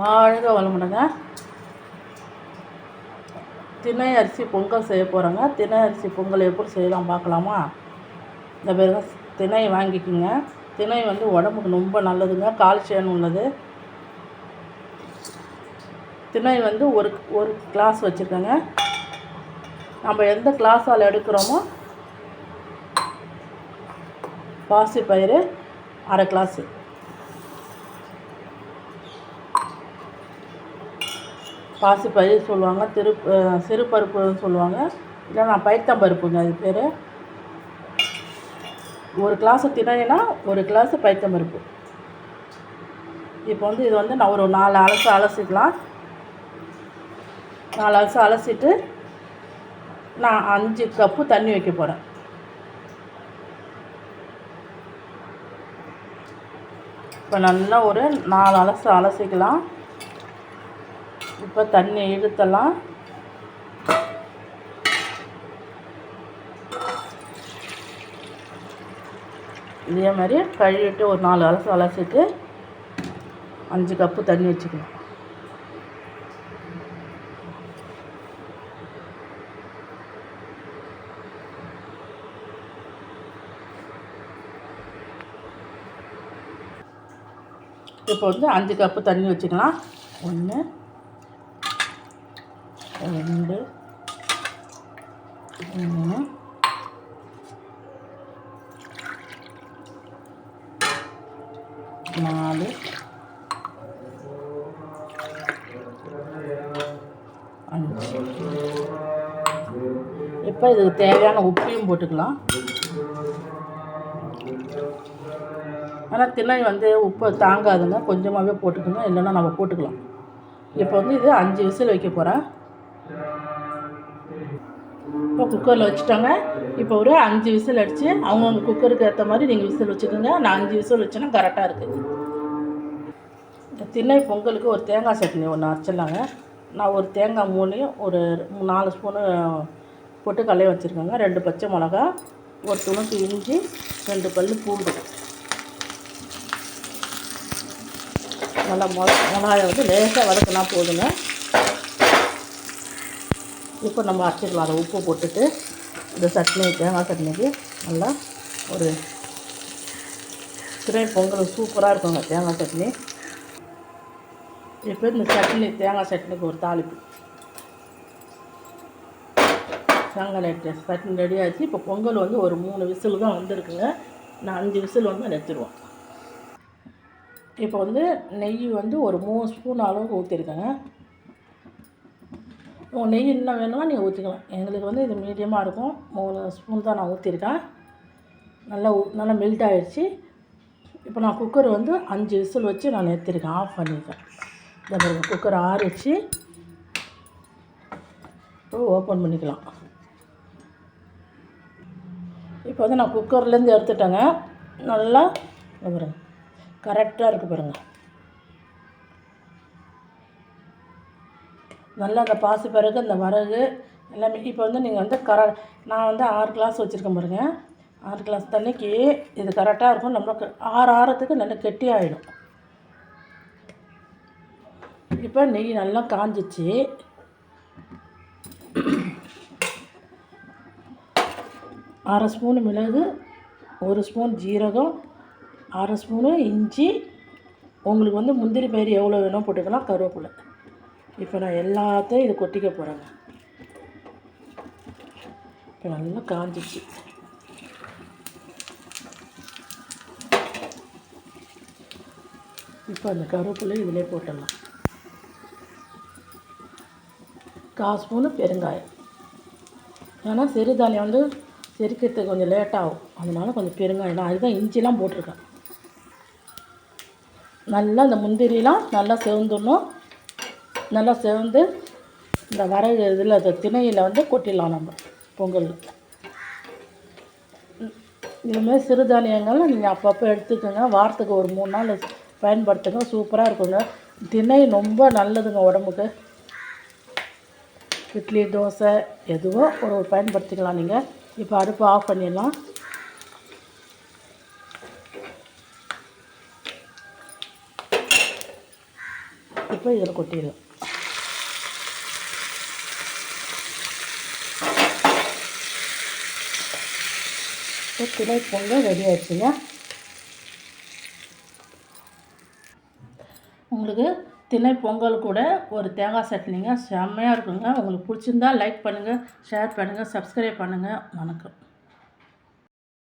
வாழ்க வளமுடங்க. திணை அரிசி பொங்கல் செய்ய போகிறோங்க திணை அரிசி பொங்கல் எப்படி செய்யலாம் பார்க்கலாமா? இந்த பேருங்க திணை வாங்கிக்கோங்க. திணை வந்து உடம்புக்கு ரொம்ப நல்லதுங்க. கால்சியம் உள்ளது. திணை வந்து ஒரு ஒரு கிளாஸ் வச்சுருக்கோங்க நம்ம எந்த கிளாஸால் எடுக்கிறோமோ பாசிப்பயிறு அரை கிளாஸு. பாசிப்பயிறு சொல்லுவாங்க திரு சிறு சிறுபருப்புன்னு சொல்லுவாங்க. இல்லைன்னா பைத்தம்பருப்புங்க அது பேர். ஒரு கிளாஸு திணைனா ஒரு கிளாஸு பைத்தம்பருப்பு இப்போ வந்து இது வந்து நான் ஒரு நாலு அலசு அலசிக்கலாம் நாலு அலசு அலசிட்டு நான் அஞ்சு கப்பு தண்ணி வைக்க போகிறேன் இப்போ நல்லா ஒரு நாலு அலசு அலசிக்கலாம். இப்போ தண்ணி இழுத்தலாம் இதே மாதிரி கழுவிட்டு ஒரு நாலு அலசு அலசிட்டு அஞ்சு கப்பு தண்ணி வச்சுக்கலாம். இப்போ வந்து அஞ்சு கப்பு தண்ணி வச்சுக்கலாம். ஒன்று ரெண்டு. மூணு. நாலு. அஞ்சு. இப்போ இதுக்கு தேவையான உப்பையும் போட்டுக்கலாம். ஆனால் திணை வந்து உப்பு தாங்காதுங்க. கொஞ்சமாகவே போட்டுக்கணும். இல்லைன்னா நம்ம போட்டுக்கலாம். இப்போ வந்து இது அஞ்சு விசில் வைக்க போகிறேன் இப்போ குக்கரில் வச்சுட்டோங்க. இப்போ ஒரு அஞ்சு விசில் அடித்து அவங்கவுங்க குக்கருக்கு ஏற்ற மாதிரி நீங்கள் விசில் வச்சுக்கோங்க. நான் அஞ்சு விசில் வச்சேன்னா கரெக்டாக இருக்குது இந்த திண்ணை பொங்கலுக்கு ஒரு தேங்காய் சட்னி ஒன்று அரைச்சிடலாங்க. நான் ஒரு தேங்காய் மூணையும் ஒரு நாலு ஸ்பூனு போட்டு பொட்டுக்கல்லையும் வச்சுருக்கேங்க. ரெண்டு பச்சை மிளகா ஒரு துணுக்கு இஞ்சி ரெண்டு பல் பூண்டு. நல்லா மொ மிளகாயை வந்து லேசாக வதக்கினா போதுங்க. இப்போ நம்ம அரைச்சிக்கலாம் அதை உப்பு போட்டுட்டு இந்த சட்னி தேங்காய் சட்னிக்கு நல்லா ஒரு திரை பொங்கல் சூப்பராக இருக்குங்க தேங்காய் சட்னி. இப்போ இந்த சட்னி தேங்காய் சட்னிக்கு ஒரு தாளிப்பு. தேங்காய் லைட்டு சட்னி ரெடி ஆச்சு இப்போ பொங்கல் வந்து ஒரு மூணு விசில் தான் வந்திருக்குங்க. நான் அஞ்சு விசில் வந்து நிறுத்திடுவோம் இப்போ வந்து நெய் வந்து ஒரு மூணு ஸ்பூன் அளவுக்கு ஊற்றிருக்கேங்க நெய் இன்னும் வேணுமா நீங்கள் ஊற்றிக்கலாம் எங்களுக்கு வந்து இது மீடியமாக இருக்கும். மூணு ஸ்பூன் தான் நான் ஊற்றிருக்கேன் நல்லா ஊ நல்லா மெல்ட் ஆகிடுச்சி இப்போ நான் குக்கர் வந்து அஞ்சு விசில் வச்சு நான் ஏற்றிருக்கேன் ஆஃப் பண்ணியிருக்கேன். இந்த பாருங்க குக்கர் ஆறிச்சு இப்போ ஓப்பன் பண்ணிக்கலாம். இப்போ வந்து நான் குக்கர்லேருந்து எடுத்துட்டேங்க. நல்லா பாருங்கள் பாருங்க கரெக்டாக இருக்குது பாருங்கள் நல்லா அந்த பாசி பிறகு அந்த வரகு எல்லாமே. இப்போ வந்து நீங்கள் வந்து கர நான் வந்து ஆறு கிளாஸ் வச்சுருக்கேன் பாருங்க. ஆறு கிளாஸ் தண்ணிக்கு இது கரெக்டாக இருக்கும். நம்மளுக்கு ஆறு ஆறத்துக்கு நல்லா கெட்டி ஆகிடும் இப்போ நெய் நல்லா காஞ்சிச்சு. அரை ஸ்பூனு மிளகு ஒரு ஸ்பூன் ஜீரகம் அரை ஸ்பூனு இஞ்சி. உங்களுக்கு வந்து முந்திரி பயிர் எவ்வளோ வேணும் போட்டுக்கலாம் கருவேப்பிலை. இப்போ நான் எல்லாத்தையும் இது கொட்டிக்க போகிறேங்க இப்போ நல்லா காஞ்சிச்சு. இப்போ அந்த கருவேப்பிலை இதிலே போட்டுடலாம். கால் ஸ்பூனு பெருங்காயம். ஏன்னா சிறுதானியம் வந்து செரிக்கிறதுக்கு கொஞ்சம் லேட்டாகும். அதனால் கொஞ்சம் பெருங்காயம் நான் அதுதான் இஞ்சிலாம் போட்டிருக்கேன். நல்லா இந்த முந்திரிலாம் நல்லா செவந்துடணும். நல்லா செவந்து இந்த வர இதில் அந்த திணையில் வந்து கொட்டிடலாம் நம்ம பொங்கல். இதுமாரி சிறுதானியங்கள் நீங்கள் அப்பப்போ எடுத்துக்கோங்க. வாரத்துக்கு ஒரு மூணு நாள் பயன்படுத்துங்க. சூப்பராக இருக்குங்க. திணை ரொம்ப நல்லதுங்க உடம்புக்கு. இட்லி தோசை எதுவோ ஒரு ஒரு பயன்படுத்திக்கலாம் நீங்கள் இப்போ அடுப்பு ஆஃப் பண்ணிடலாம். இப்போ இதில் கொட்டிடலாம். இப்போ திணை பொங்கல் ரெடி ஆச்சுங்க உங்களுக்கு திணை பொங்கல் கூட ஒரு தேங்காய் சட்னிங்க செம்மையாக இருக்குங்க. உங்களுக்கு பிடிச்சிருந்தா லைக் பண்ணுங்கள் ஷேர் பண்ணுங்கள் சப்ஸ்கிரைப் பண்ணுங்கள் வணக்கம்.